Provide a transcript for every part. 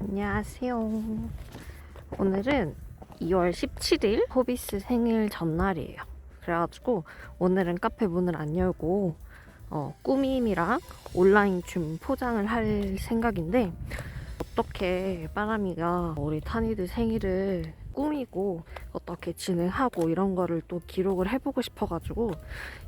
안녕하세요. 오늘은 2월 17일 호비스 생일 전날이에요. 그래가지고 오늘은 카페 문을 안 열고 어, 꾸밈이랑 온라인 춤 포장을 할 생각인데 어떻게 빠람이가 우리 타니들 생일을 꾸미고 어떻게 진행하고 이런 거를 또 기록을 해보고 싶어가지고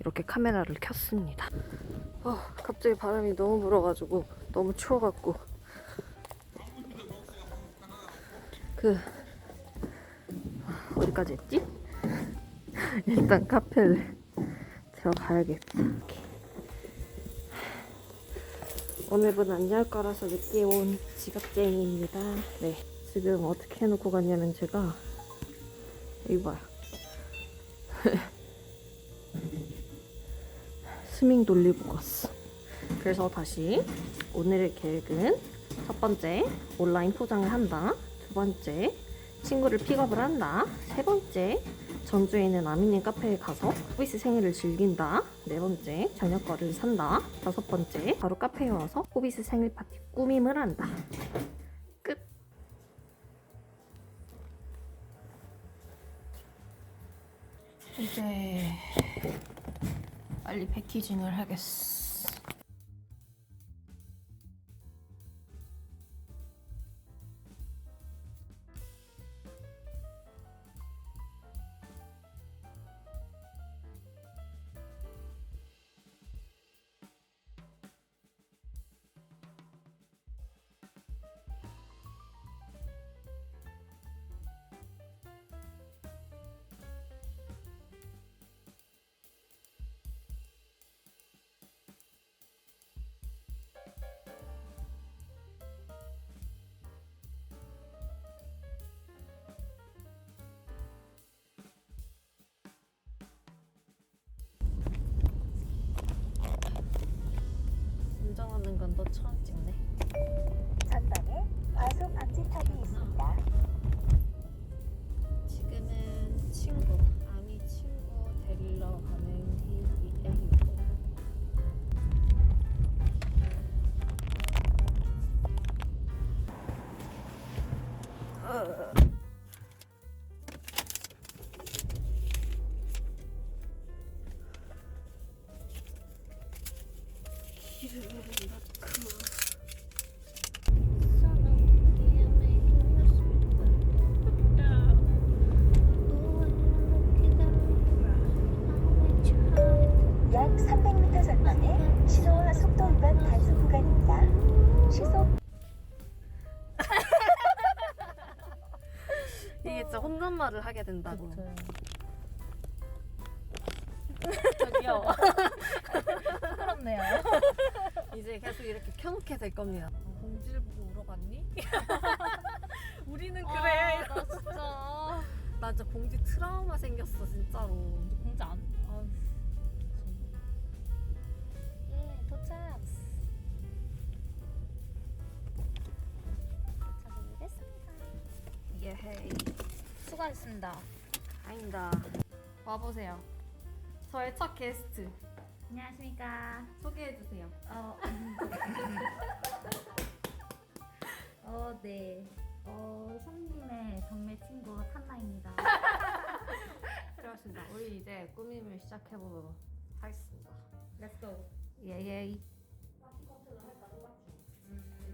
이렇게 카메라를 켰습니다. 어, 갑자기 바람이 너무 불어가지고 너무 추워갖고 그 어디까지 했지? 일단 카페를 들어가야겠다. 이렇게. 오늘 문안열 거라서 늦게 온 지갑쟁이입니다. 네. 지금 어떻게 해놓고 갔냐면 제가 이거 봐요. 스밍 돌리고 갔어. 그래서 다시 오늘의 계획은 첫 번째 온라인 포장을 한다. 두 번째 친구를 픽업을 한다. 세 번째 전주에 있는 아미님 카페에 가서 호비스 생일을 즐긴다. 네 번째 저녁 거를 산다. 다섯 번째 바로 카페에 와서 호비스 생일 파티 꾸밈을 한다. 끝. 이제 빨리 패키징을 하겠어. 처음 찍네. 전방에 과속 방지턱이 있습니다. 지금은 친구, 아미 친구 데리러 가는 길이에요. 길 약 300m 전방에 신호와 속도 위반 단속 구간입니다. 시속 이게 진짜 혼잣말을 하게 된다고. 저기요. 계속 이렇게 켜놓게 될 겁니다. 공지를 보고 울어봤니? 우리는 아, 그래. 나 진짜 나 진짜 봉지 트라우마 생겼어 진짜로. 공지 안. 아유. 예, 도착. 도착을 했습니다. 예헤이. 수고하셨습니다. 아닙니다. 와보세요. 저의 첫 게스트 안녕하십니까. 소개해 주세요. 어, 음. 어, 네. 어, 손님의 정매 친구 탄나입니다. 그렇습니다. 우리 이제 꾸밈을 시작해 보도록 하겠습니다. 렛츠고. 예예이. 파티 커트 무슨 색이야?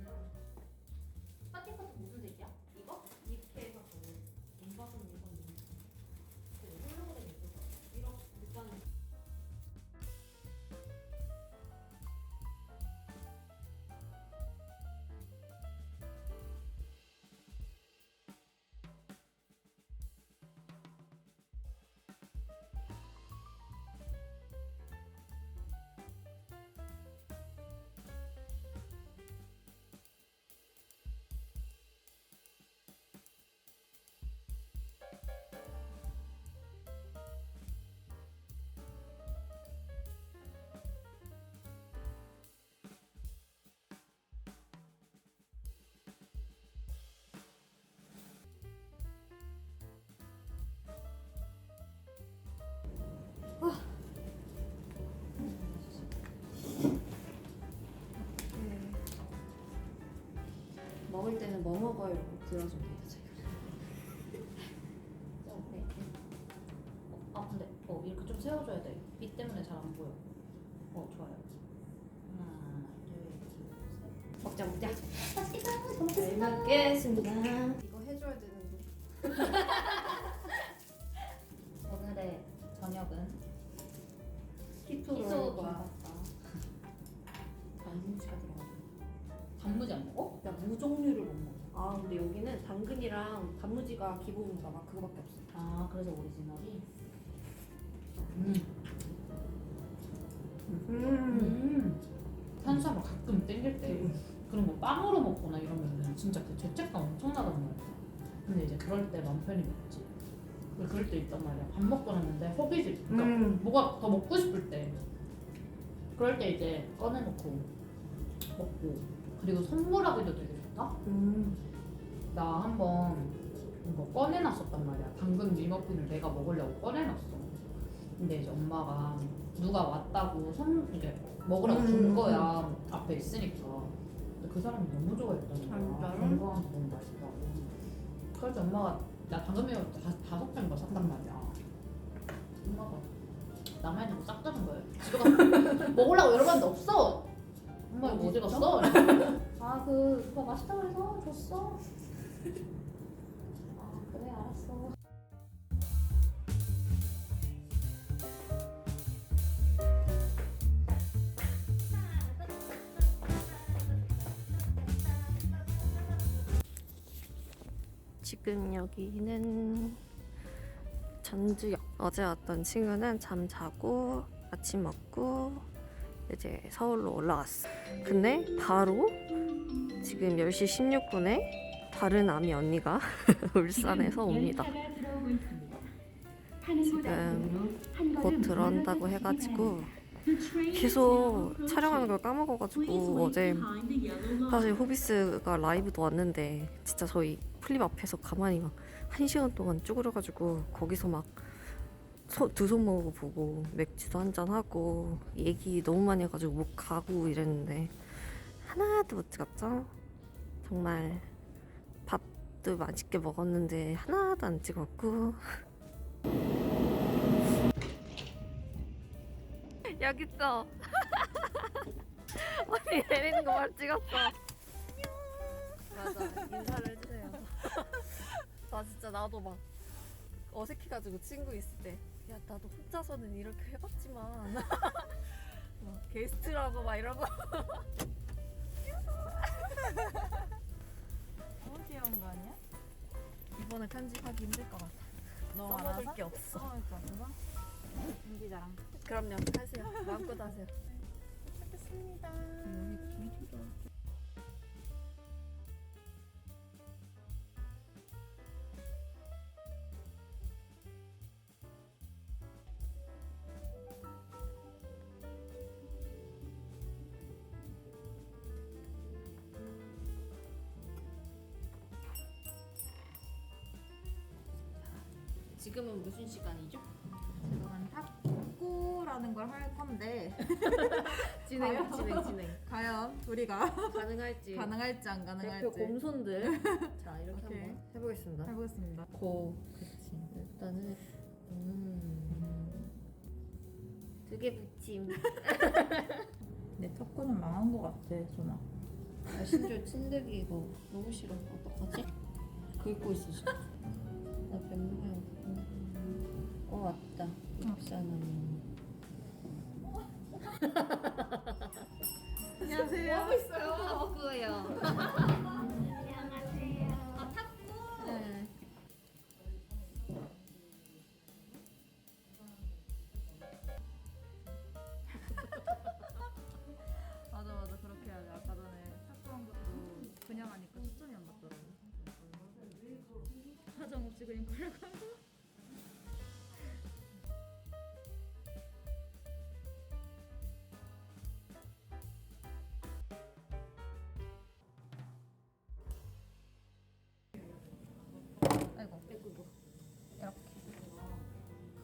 먹을 때는 뭐 먹어요? 이러고 들어줍니다 제가. 네. 어, 아 근데 어 이렇게 좀 세워줘야 돼. 빛 때문에 잘 안 보여. 어 좋아요. 하나, 둘, 셋. 먹자 먹자. 잘잘 먹겠습니다. 무종류를 못 먹어. 아 근데 여기는 당근이랑 단무지가 기본인가 봐. 그거밖에 없어. 아 그래서 오리지널이. 음. 음. 음. 탄수화물 가끔 땡길 때 그런 거 빵으로 먹거나 이러면은 진짜 그 죄책감 엄청나단 말이야. 근데 이제 그럴 때 맘 편히 먹지. 그리고 그럴 때 있단 말이야. 밥 먹고 났는데 허기질. 그러니까 음. 뭐가 더 먹고 싶을 때. 그럴 때 이제 꺼내놓고 먹고. 그리고 선물하기도 되게 좋다. 음. 나 한번 이거 꺼내놨었단 말이야. 당근 리머핀을 내가 먹으려고 꺼내놨어. 근데 이제 엄마가 누가 왔다고 선 이게 먹으라고 음. 준 거야. 앞에 있으니까. 근데 그 사람이 너무 좋아했다는 거야. 진짜로? 건강한데 너무 맛있다고. 그래서 엄마가 나 당근 리머핀 다, 다섯 병거 샀단 말이야. 엄마가 남아 있는 거싹 뜯은 거예요. 집에 가서 먹으려고 열어봤는데 없어. 엄마 이거 어디 갔어? 아그 그거 맛있다 그래서 줬어. 아 그래 알았어. 지금 여기는 전주역. 어제 왔던 친구는 잠 자고 아침 먹고 이제 서울로 올라갔어. 근데 바로 지금 10시 16분에 다른 아미 언니가 울산에서 옵니다. 지금 곧 들어온다고 해가지고 계속 촬영하는 걸 까먹어가지고 어제 사실 호비스가 라이브도 왔는데 진짜 저희 플립 앞에서 가만히 막 한 시간 동안 쭈그려가지고 거기서 막 두 손 모으고 보고 맥주도 한잔 하고 얘기 너무 많이 해가지고 못 가고 이랬는데 하나도 못 찍었죠. 정말 밥도 맛있게 먹었는데 하나도 안 찍었고 여기 있어. 언니 내리는 거말 찍었어. 맞아 인사를 해주세요. 나 진짜 나도 막 어색해가지고 친구 있을 때. 야 나도 혼자서는 이렇게 해봤지만 막 게스트라고 막 이러고 너무 귀여운 거 아니야? 이번에 편집하기 힘들 것 같아. 너 써먹을 알아서? 게 없어. 써먹을 게 없어? 인기 자랑 그럼요 하세요. 마음껏 하세요. 하겠습니다 지금은 무슨 시간이죠? 지금은 탁구라는 걸 할 건데 진행 과연? 진행 진행. 과연 우리가 가능할지. 가능할지 안 대표 가능할지 곰손들. 자 이렇게 오케이. 한번 해보겠습니다. 해보겠습니다 고. 그치. 일단은 음. 두 개 붙임. 내 탁구는 망한 거 같아 소나 아, 심지어 침대기 이거 너무 싫어. 어떡하지? 긁고 있어 지금. 나 변모양. 어 왔다. 입사는. 안녕하세요 하고 있어요? 탁구예요. 안녕하세요.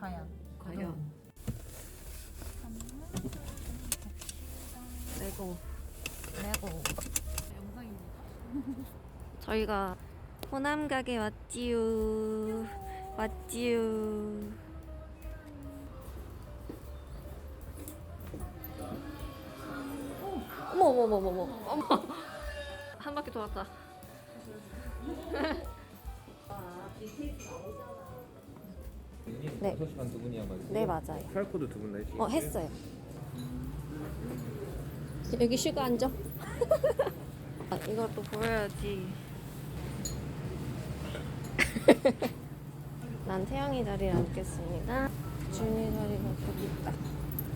과연 과연. 레고. 레고 영상입니다 저희가 호남 가게 왔지요. 왔지요. 어머 어머 어머 어머 어머. 한 바퀴 돌았다. 네. 6시간 두 분이어가지고 네 맞아요. QR코드 두분 내시고 어 했어요. 여기 슈가 앉아. 아, 이것도 보여야지. 난 태양이 자리에 앉겠습니다. 준이 자리가 저기 있다.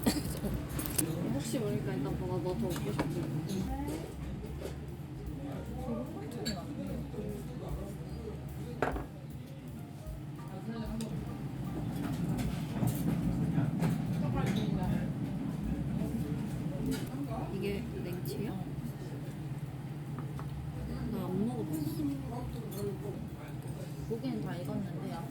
혹시 모르니까 일단 봐봐 너더 먹고 싶지. 이게 냉치야? 나 안 먹어봤어. 고기는 다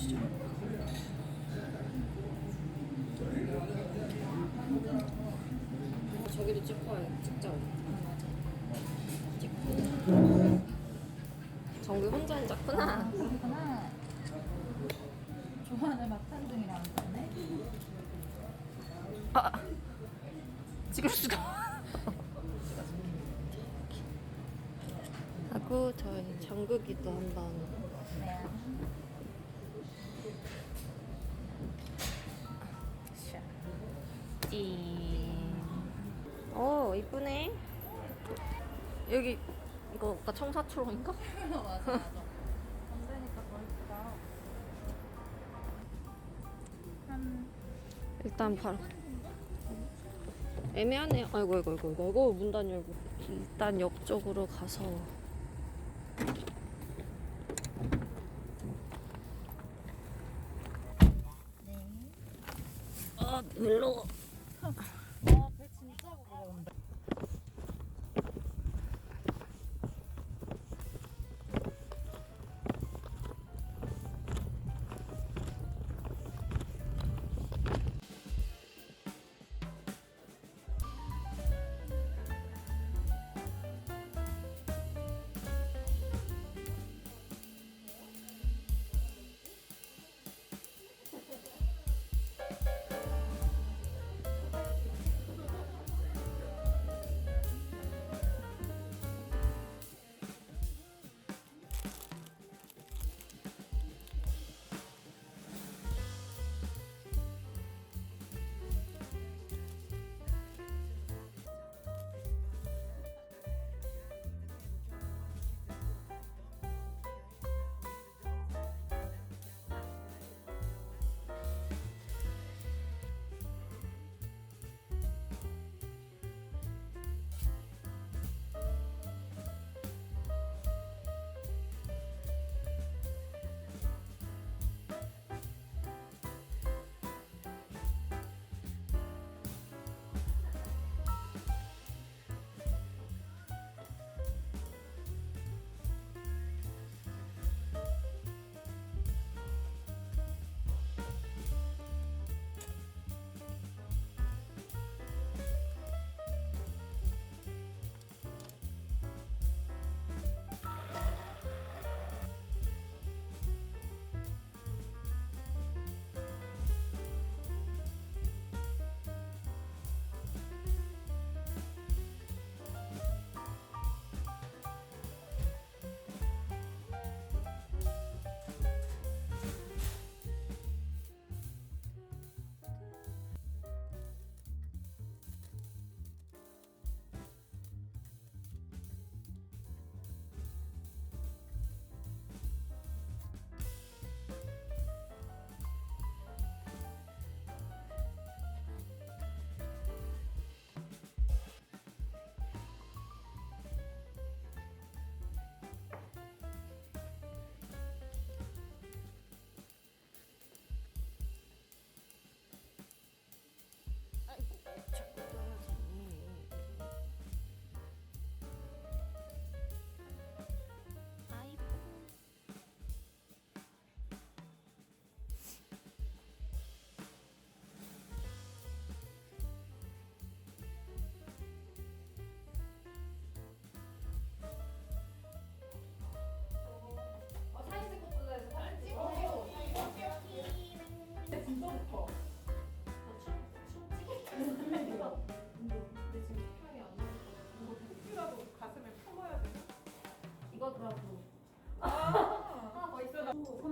진짜. 저기도 찍고 와요. 찍자. 찍고. 정규 혼자 앉았구나. 하나 좋아하는 막탄둥이랑 있네 아, 찍을 수가. 하고 저희 정국이도 한번. 여기 이거 아까 청사초롱인가? 맞아 맞아 더 예쁘다 한 일단 바로. 애매하네. 아이고 아이고 아이고 아이고, 아이고 문단 열고. 일단 옆쪽으로 가서. 아 놀러.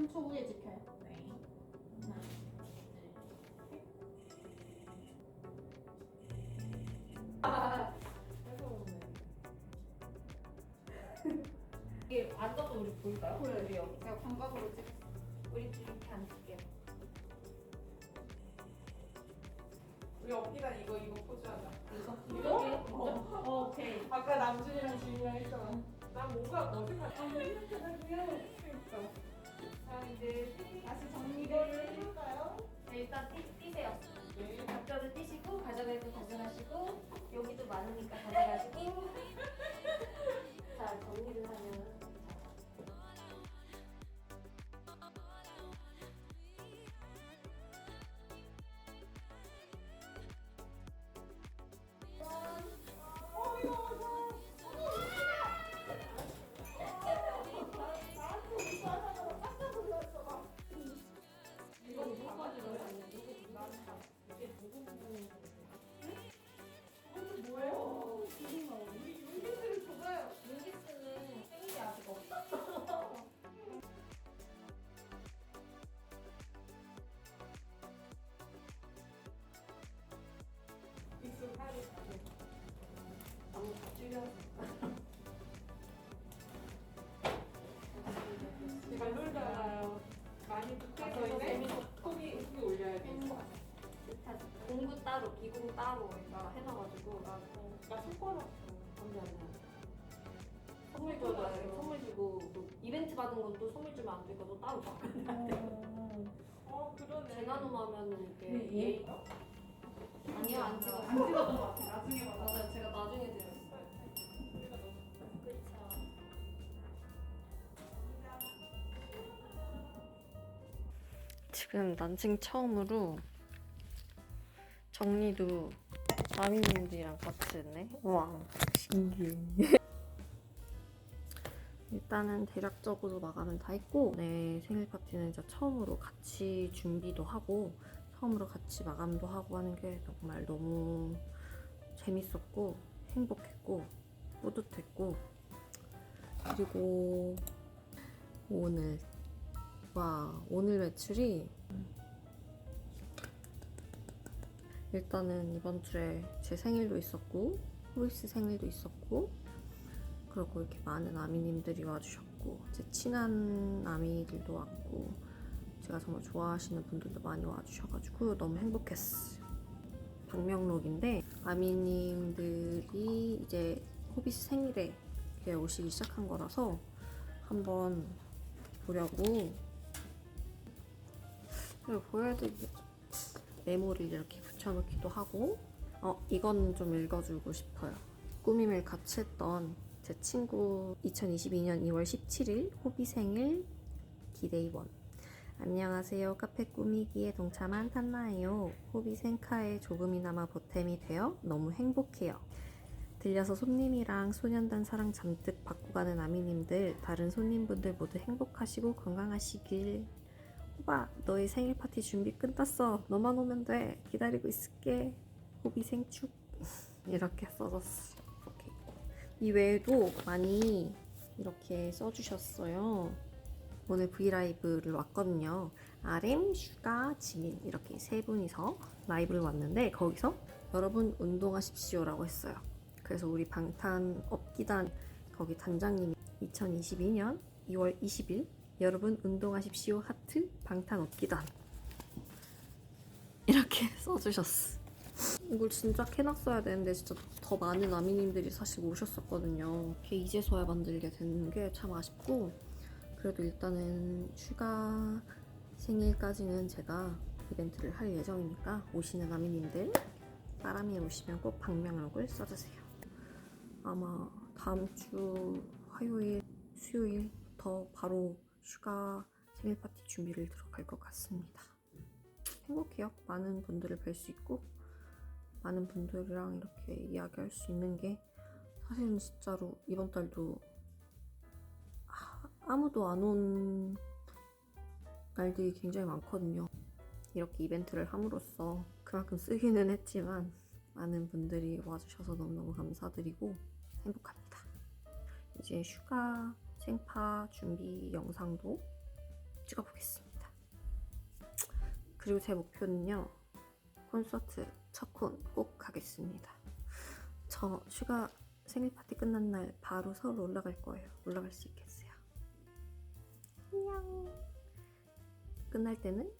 3초 후에 지켜요. 네. 하나, 둘, 셋. 아, 이게 앉아서 우리 볼까요? 그래. 우리요. 제가 감각으로 찍. 우리 둘 이렇게 앉을게요. 우리 업기단 이거 이거 포즈하자. 이거? 어. 어, 오케이. 아까 남준이랑 지민이랑 했잖아. 난 뭔가 어색하다. 아, 이렇게 하고요. 자 이제 다시 정리를 해볼까요? 네, 일단 띄, 띄세요. 네. 각자를 띄시고 가져갈 거 가져가시고 여기도 많으니까 가져가시고 따로, 해놔가지고 나 나 손가락. 안돼 안돼 선물 줘도 선물 주고 그 이벤트 받은 건 또 선물 주면 안 되니까 너 따로 줘. 어 그러네. 재나눔 하면 이게 네, 예의 아니요 안 찍었어 안 찍었던 것 같아. 나중에 봐. 맞아요 제가 나중에 드렸어요 그쵸 지금 난생 처음으로 정리도 아미님들이랑 같이 했네. 와. 신기해. 일단은 대략적으로 마감은 다 했고 내 생일 파티는 이제 처음으로 같이 준비도 하고 처음으로 같이 마감도 하고 하는 게 정말 너무 재밌었고 행복했고 뿌듯했고. 그리고 오늘 와 오늘 매출이 일단은 이번 주에 제 생일도 있었고 호이스 생일도 있었고 그리고 이렇게 많은 아미님들이 와주셨고 제 친한 아미들도 왔고 제가 정말 좋아하시는 분들도 많이 와주셔가지고 너무 행복했어요. 방명록인데 아미님들이 이제 호비스 생일에 오시기 시작한 거라서 한번 보려고 이거 보여드리 메모를 이렇게 붙여놓기도 하고 어 이건 좀 읽어주고 싶어요. 꾸밈을 같이 했던 제 친구 2022년 2월 17일 호비 생일 기대이원 안녕하세요. 카페 꾸미기에 동참한 탄나예요. 호비 생카에 조금이나마 보탬이 되어 너무 행복해요. 들려서 손님이랑 소년단 사랑 잔뜩 받고 가는 아미님들, 다른 손님분들 모두 행복하시고 건강하시길. 호바, 너의 생일 파티 준비 끝났어. 너만 오면 돼. 기다리고 있을게. 호비 생축. 이렇게 써졌어. 이렇게. 이 외에도 많이 이렇게 써주셨어요. 오늘 브이라이브를 왔거든요. RM, 슈가, 지민 이렇게 세 분이서 라이브를 왔는데 거기서 여러분 운동하십시오 라고 했어요. 그래서 우리 방탄 업기단 거기 단장님이 2022년 2월 20일 여러분 운동하십시오 하트 방탄 업기단 이렇게 써주셨어. 이걸 진짜 캐놨어야 되는데 진짜 더 많은 아미님들이 사실 오셨었거든요. 이렇게 이제서야 만들게 된게참 아쉽고 그래도 일단은 슈가 생일까지는 제가 이벤트를 할 예정이니까 오시는 아미님들 바람이 오시면 꼭 방명록을 써주세요. 아마 다음 주 화요일, 수요일부터 바로 슈가 생일 파티 준비를 들어갈 것 같습니다. 행복해요. 많은 분들을 뵐 수 있고 많은 분들이랑 이렇게 이야기할 수 있는 게 사실은 진짜로 이번 달도 아, 아무도 안 온 날들이 굉장히 많거든요. 이렇게 이벤트를 함으로써 그만큼 쓰기는 했지만 많은 분들이 와주셔서 너무너무 감사드리고 행복합니다. 이제 슈가 생파 준비 영상도 찍어보겠습니다. 그리고 제 목표는요. 콘서트 첫 콘 꼭 가겠습니다. 저 슈가 생일 파티 끝난 날 바로 서울 올라갈 거예요. 올라갈 수 있겠어요. 안녕. 끝날 때는